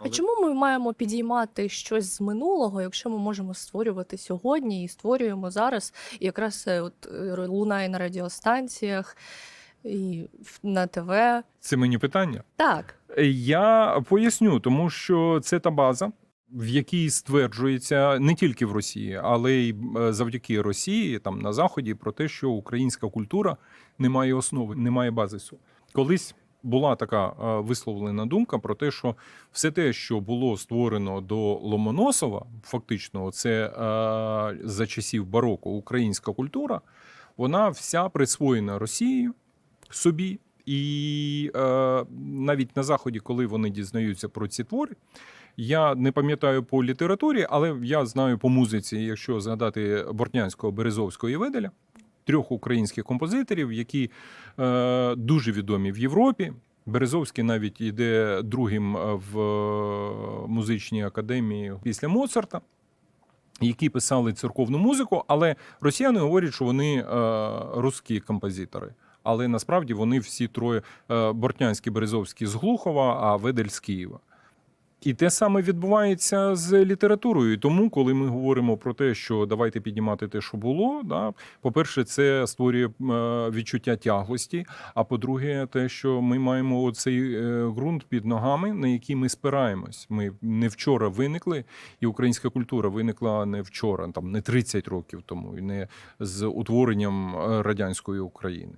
А чому ми маємо підіймати щось з минулого, якщо ми можемо створювати сьогодні і створюємо зараз? І якраз от е, лунає на радіостанціях і на ТВ. Це мені питання. Так, Я поясню, тому що це та база, в якій стверджується не тільки в Росії, але й е, завдяки Росії, там на заході, про те, що українська культура не має основи, не має базису. Колись була така е, висловлена думка про те, що все те, що було створено до Ломоносова, фактично, це е, за часів бароко українська культура, вона вся присвоєна Росією собі. І е, навіть на заході, коли вони дізнаються про ці твори, я не пам'ятаю по літературі, але я знаю по музиці, якщо згадати Бортнянського, Березовського і Веделя, трьох українських композиторів, які е, дуже відомі в Європі. Березовський навіть йде другим в е, музичній академії після Моцарта. Які писали церковну музику, але росіяни говорять, що вони е, русські композитори. Але насправді вони всі троє е, Бортнянський, Березовський з Глухова, а Ведель з Києва. І те саме відбувається з літературою. Тому, коли ми говоримо про те, що давайте піднімати те, що було, да, по-перше, це створює е, відчуття тяглості. А по-друге, те, що ми маємо оцей е, ґрунт під ногами, на який ми спираємось. Ми не вчора виникли, і українська культура виникла не вчора, там не 30 років тому, і не з утворенням е, радянської України.